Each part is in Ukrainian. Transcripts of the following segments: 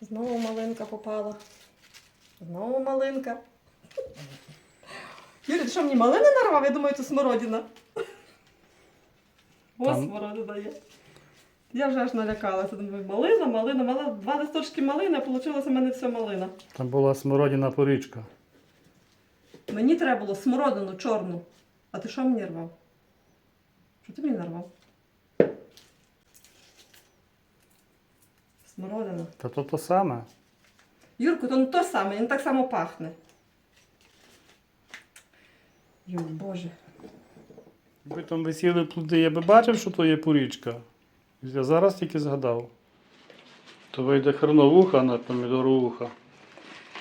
Знову малинка попала. Знову малинка. Юрій, ти що мені малини нарвав? Я думаю, це смородина. Ось Там- смородина є. Я вже аж налякалася. Думаю, малина, малина, малина. Два листочки малини, а вийшло в мене все малина. Там була смородина порічка. Мені треба було смородину чорну. А ти що мені рвав? Що ти мені нарвав? Смородина. Та то то саме. Юрку, то не то саме, він так само пахне. Юр, Боже. Якби там висіли плоди, я би бачив, що то є порічка. Я зараз тільки згадав. То вийде хреновуха на помідоровуха.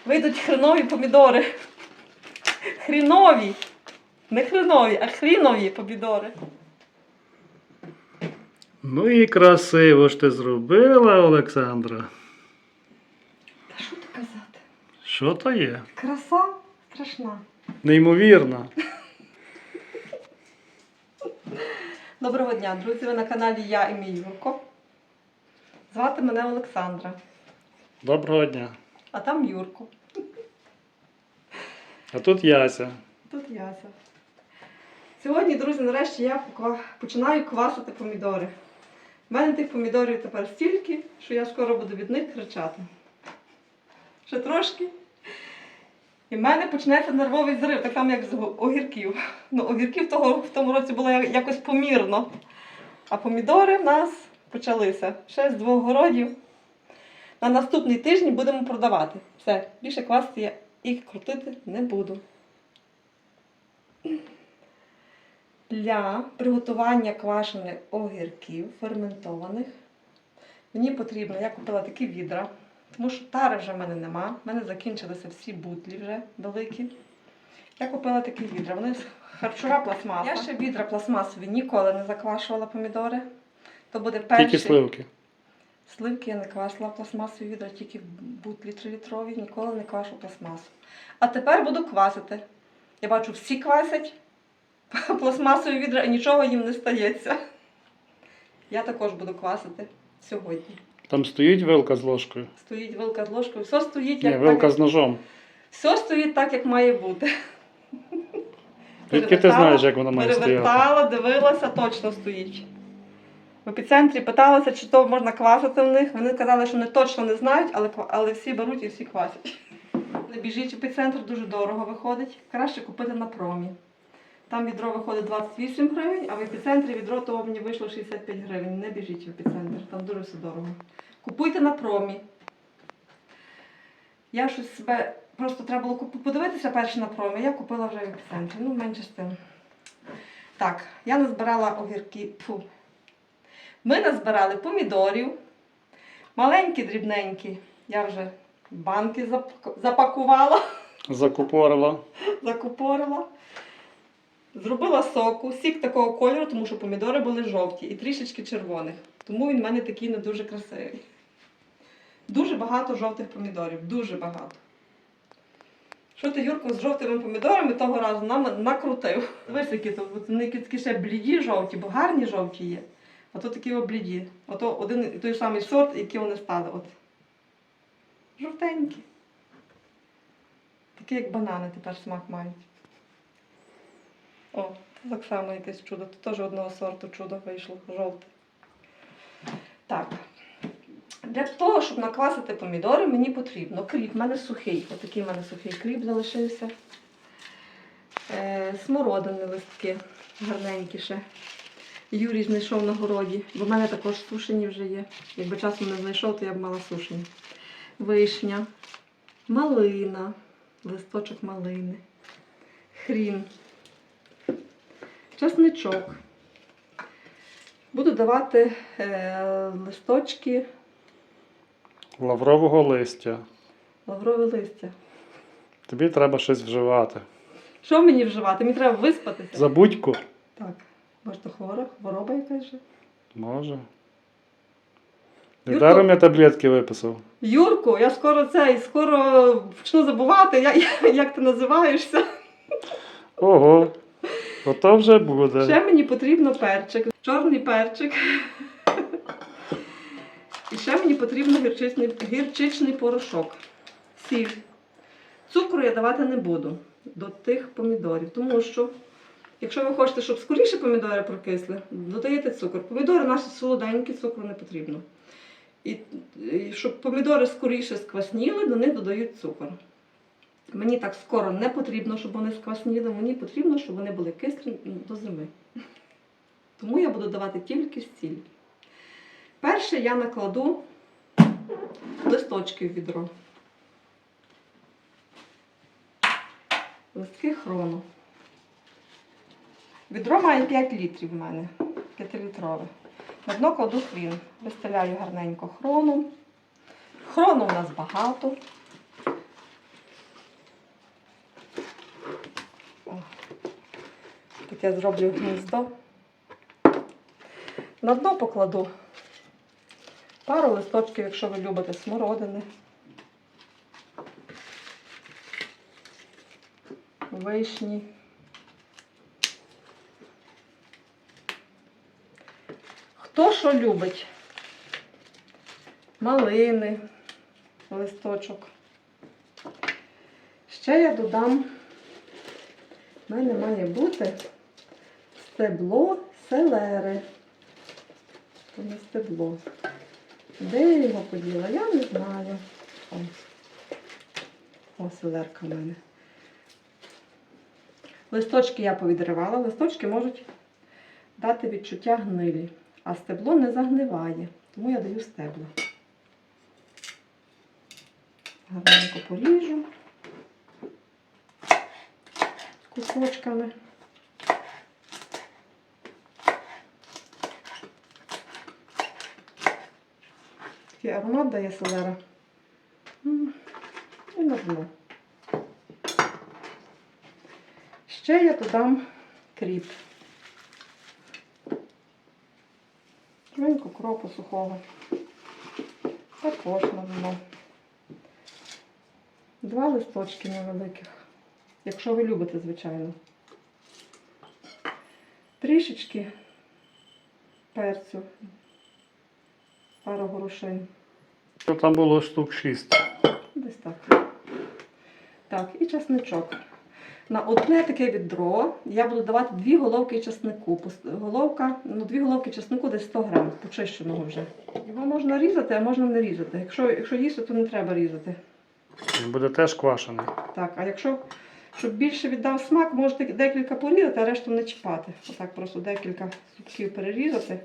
Вийдуть хренові помідори. Хрінові. Не хренові, а хрінові помідори. Ну і красиво ж ти зробила, Олександра. Та що ти казати? Що то є? Краса страшна. Неймовірно. Доброго дня, друзі! Ви на каналі Я і мій Юрко. Звати мене Олександра, Доброго дня. а там Юрко. А тут Яся. Тут Яся. Сьогодні, друзі, нарешті я починаю квасити помідори. У мене тих помідорів тепер стільки, що я скоро буду від них кричати. Ще трошки. І в мене почнеться нервовий зрив, так само, як з огірків. Ну, огірків того, в тому році було якось помірно. А помідори в нас почалися ще з двох городів. На наступний тиждень будемо продавати. Все, більше квасити я їх крутити не буду. Для приготування квашених огірків ферментованих мені потрібно, я купила такі відра, тому що тари вже в мене нема. В мене закінчилися всі бутлі вже великі. Я купила такі відра. Вони харчова пластмаса. Я ще відра пластмасові ніколи не заквашувала помідори. То буде перший. Тільки сливки. Сливки я не квасила пластмасові відра, тільки бутлі 3-літрові, ніколи не квашу пластмасу. А тепер буду квасити. Я бачу, всі квасять пластмасові відра і нічого їм не стається. Я також буду квасити сьогодні. Там стоїть вилка з ложкою. Стоїть вилка з ложкою, все стоїть, Ні, як, вилка так, з ножом. все стоїть так, як має бути. Звідки ти знаєш, як вона має стояти? Перевертала, дивилася, точно стоїть. В епіцентрі питалася, чи то можна квасити в них. Вони казали, що вони точно не знають, але, але всі беруть і всі квасять. Не біжіть в епіцентр, дуже дорого виходить. Краще купити на промі. Там відро виходить 28 гривень, а в епіцентрі відро того мені вийшло 65 гривень. Не біжіть в епіцентр, там дуже все дорого. Купуйте на промі. Я щось себе просто треба було подивитися перше на промі. Я купила вже в епіцентрі. Ну, менше з тим. Так, я назбирала огірки. Фу. Ми назбирали помідорів. Маленькі, дрібненькі. Я вже банки запакувала, Закупорила. закупорила. Зробила соку, сік такого кольору, тому що помідори були жовті і трішечки червоних. Тому він в мене такий не дуже красивий. Дуже багато жовтих помідорів, дуже багато. Що ти, Юрко, з жовтими помідорами того разу нам накрутив? Дивись, які то вони такі ще бліді жовті, бо гарні жовті є. А то такі бліді. Ото один і той самий сорт, який вони стали. От. Жовтенькі. Такі, як банани тепер смак мають. О, це так само якесь чудо. Тут теж одного сорту чудо вийшло, жовте. Так. Для того, щоб наквасити помідори, мені потрібно кріп. У мене сухий. Отакий в мене сухий кріп залишився. Е, смородини листки гарненькі ще. Юрій знайшов на городі, бо в мене також сушені вже є. Якби часом не знайшов, то я б мала сушені. Вишня, малина, листочок малини, хрін, чесничок. Буду давати е, листочки Лаврового листя. лаврове листя. Тобі треба щось вживати. Що мені вживати? Мені треба виспатися. Забудьку. Так, може то хвора, хвороба якась же. Може. Недаром я таблетки виписав. Юрко, я скоро цей, скоро почну забувати, як, як ти називаєшся. Ого. Ото вже буде. Ще мені потрібно перчик. Чорний перчик. І ще мені потрібен гірчичний, гірчичний порошок, сіль. Цукру я давати не буду до тих помідорів, тому що, якщо ви хочете, щоб скоріше помідори прокисли, додаєте цукор. Помідори наші солоденькі, цукру не потрібно. І, і щоб помідори скоріше сквасніли, до них додають цукор. Мені так скоро не потрібно, щоб вони сквасніли, мені потрібно, щоб вони були кислі до зими. Тому я буду давати тільки сіль. Перше я накладу листочки в відро. Листки хрону. Відро має 5 літрів в мене, 5-літрове. На дно кладу хрін. Вистеляю гарненько хрону. Хрону у нас багато. Тут я зроблю гніздо. На дно покладу пару листочків, якщо ви любите смородини. Вишні. Хто що любить? Малини, листочок. Ще я додам, в мене має бути стебло селери. Це не стебло. Де я його поділа? Я не знаю. О, О селерка в мене. Листочки я повідривала. Листочки можуть дати відчуття гнилі, а стебло не загниває. Тому я даю стебло. Гарненько поріжу кусочками. Такий аромат дає селера. М, І на дно. Ще я додам кріп. Маленьку кропу сухого. Також на дно. Два листочки невеликих. Якщо ви любите, звичайно. Трішечки перцю. Пару горошин. Там було штук 6. Десь так. Так, і часничок. На одне таке відро я буду давати дві головки часнику. Головка, ну дві головки часнику десь 100 грам, почищеного вже. Його можна різати, а можна не різати. Якщо, якщо їсти, то не треба різати. Він буде теж квашений. Так, а якщо щоб більше віддав смак, можете декілька порізати, а решту не чіпати. Отак просто декілька зубків перерізати.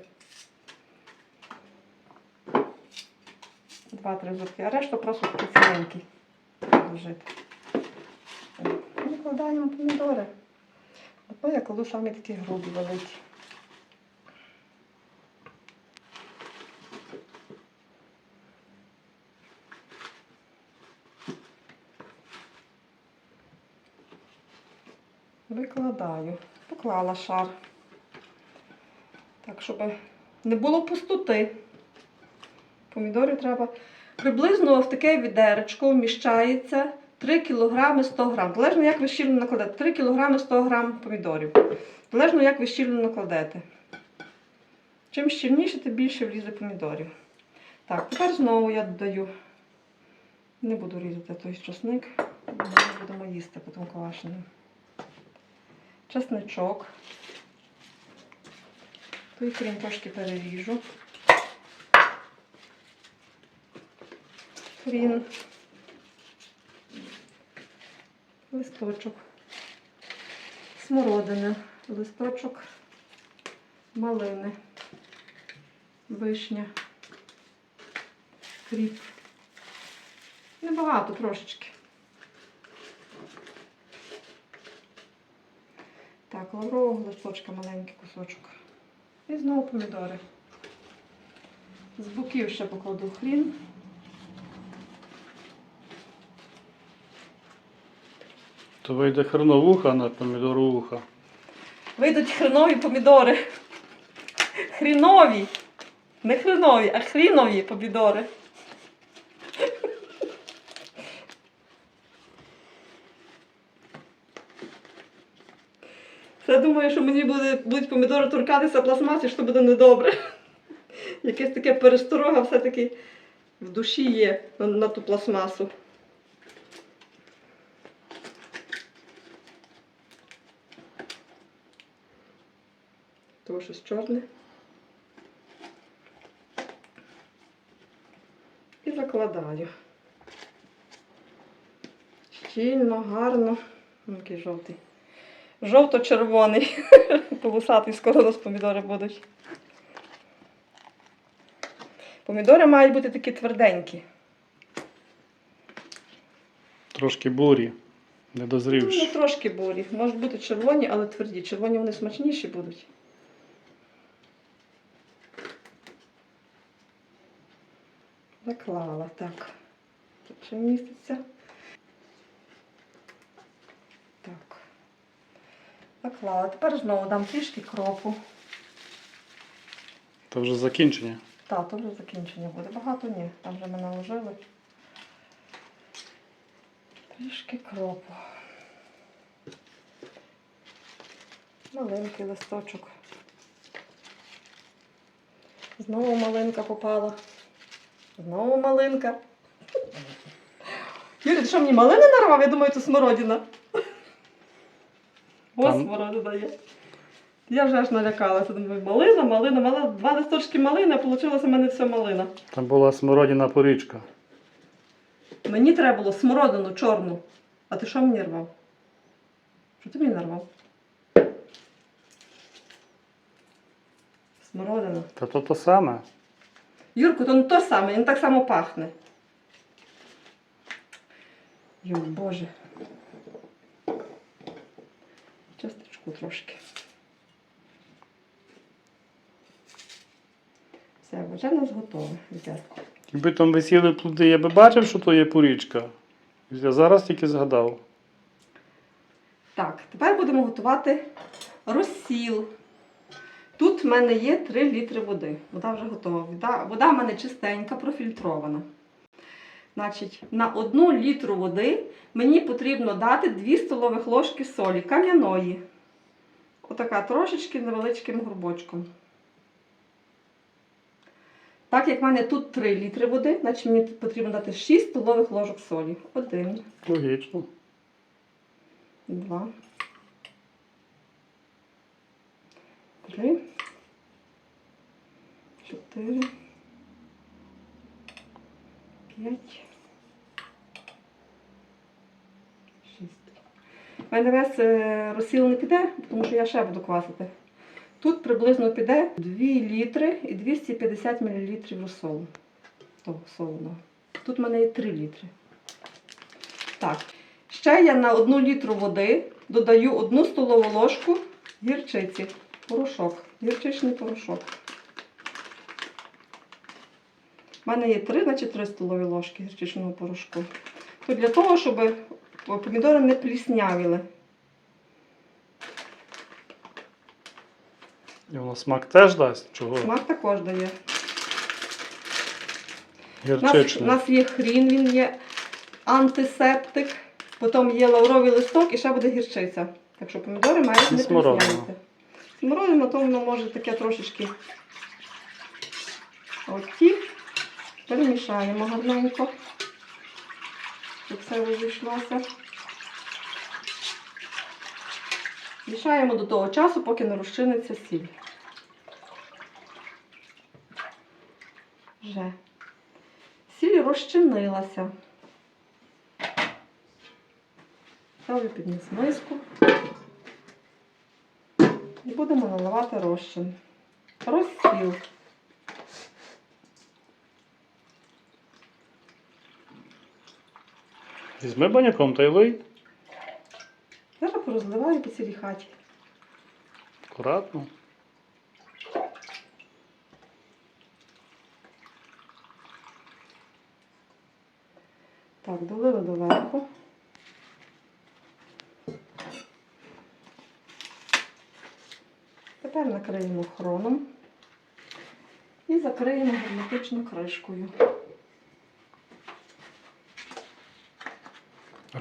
Два-три зубки, а решту просто такі ціленькі положити. Викладаємо помідори. Бо я кладу самі такі грубі великі. Викладаю. Поклала шар. Так, щоб не було пустоти. Помідори треба. Приблизно в таке відеречко вміщається 3 кг 100 г. Залежно, як ви щільно накладете. 3 кг 100 г помідорів. Залежно, як ви щільно накладете. Чим щільніше, тим більше влізе помідорів. Так, тепер знову я додаю. Не буду різати той часник, будемо їсти потім квашеним. Чесничок. Той крім трошки переріжу. Хрін. Листочок. Смородина. Листочок малини. Вишня. Кріп. Небагато трошечки. Так, лаврового листочка маленький кусочок. І знову помідори. З боків ще покладу хрін. То вийде хреновуха на помідоровуха. Вийдуть хренові помідори. Хрінові. Не хренові, а хрінові помідори. Я думаю, що мені буде, будуть помідори торкатися пластмаси, що буде недобре. Якесь таке пересторога все-таки в душі є на, на ту пластмасу. То щось чорне. І закладаю. Щільно, гарно. Який жовтий. Жовто-червоний. Полосатий, скоро у нас помідори будуть. Помідори мають бути такі тверденькі. Трошки бурі, Ну, трошки бурі. Можуть бути червоні, але тверді. Червоні вони смачніші будуть. Наклала, так. Тут ще міститься. Так. Наклала. Тепер знову дам трішки кропу. Це вже закінчення. Так, то вже закінчення буде. Багато ні. Там вже ми наложили. Трішки кропу. Маленький листочок. Знову малинка попала. Знову малинка. Юрій, ти що мені малини нарвав? Я думаю, це смородина. Там- смородина є. Я вже аж налякалася. Думаю, малина, малина, мала два листочки малини, а вийшло в мене все малина. Там була смородина порічка. Мені треба було смородину чорну. А ти що мені рвав? Що ти мені нарвав? Смородина. Та то то саме. Юрку, то не то саме, він так само пахне. Йо, Боже. Частичку трошки. Все, вже нас готове. Якби там висіли плоди, я би бачив, що то є порічка. Я зараз тільки згадав. Так, тепер будемо готувати розсіл. Тут в мене є 3 літри води. Вода вже готова. Вода, вода в мене чистенька, профільтрована. Значить, на 1 літру води мені потрібно дати 2 столових ложки солі кам'яної. Отака трошечки невеличким горбочком. Так як в мене тут 3 літри води, значить мені потрібно дати 6 столових ложок солі. Один. Логічно. Два. Три. Чотири. П'ять. Шість. У мене весь е, розсіл не піде, тому що я ще буду квасити. Тут приблизно піде 2 літри і 250 мл розсолу. Того солоного. Тут в мене є 3 літри. Так. Ще я на 1 літру води додаю 1 столову ложку гірчиці. Порошок. Гірчичний порошок. У мене є 3, значить 3 столові ложки гірчичного порошку. То для того, щоб помідори не пліснявіли. І воно смак теж дасть. Чого? Смак також дає. У нас, у нас є хрін, він є антисептик, потім є лавровий листок і ще буде гірчиця. Так що помідори мають не пліснявити. Смородина, то воно може таке трошечки оті. Перемішаємо гарненько, щоб все розійшлося. Мішаємо до того часу, поки не розчиниться сіль. Вже. Сіль розчинилася. Ставлю під низ миску. І будемо наливати розчин. Розсіл. Візьми баняком та й лий. Зараз порозливаю по цілій хаті. Акуратно. Так, долили доверху. Тепер накриємо хроном і закриємо герметично кришкою.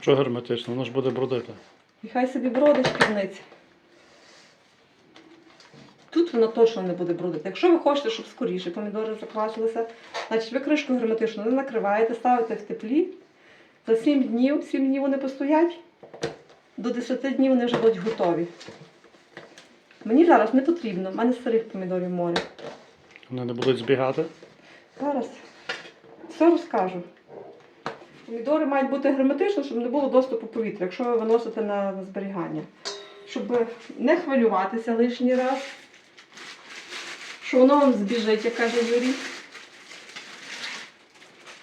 Чого герметично? Воно ж буде бродити. І хай собі бродить шкірниць. Тут вона точно не буде брудити. Якщо ви хочете, щоб скоріше помідори заквасилися, значить ви кришку герметично не накриваєте, ставите в теплі. За 7 днів, 7 днів вони постоять, до 10 днів вони вже будуть готові. Мені зараз не потрібно, в мене старих помідорів море. Вони не будуть збігати. Зараз все розкажу. Помідори мають бути герметично, щоб не було доступу повітря, якщо ви виносите на, зберігання. Щоб не хвилюватися лишній раз, що воно вам збіжить, як каже Юрій.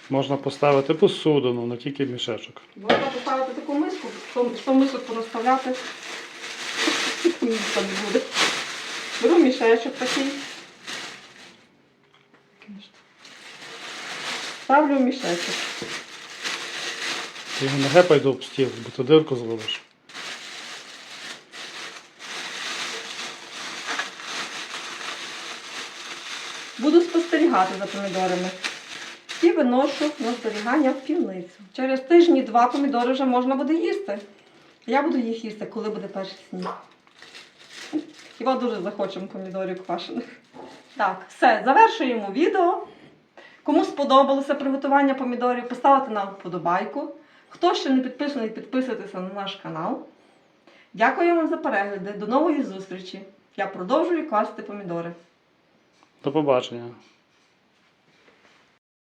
Можна поставити посудину, не тільки мішечок. Можна поставити таку миску, що, що мисок порозставляти. Місця не буде. Беру мішечок такий. Ставлю в мішечок. Ти його не гепай до стіл, бо ти дирку зробиш. Буду спостерігати за помідорами. І виношу на зберігання в півницю. Через тижні-два помідори вже можна буде їсти. Я буду їх їсти, коли буде перший сніг. Хіба дуже захочемо помідорів квашених. Так, все, завершуємо відео. Кому сподобалося приготування помідорів, поставте нам вподобайку. Хто ще не підписаний, підписуйтеся на наш канал. Дякую вам за перегляди. До нової зустрічі. Я продовжую класти помідори. До побачення.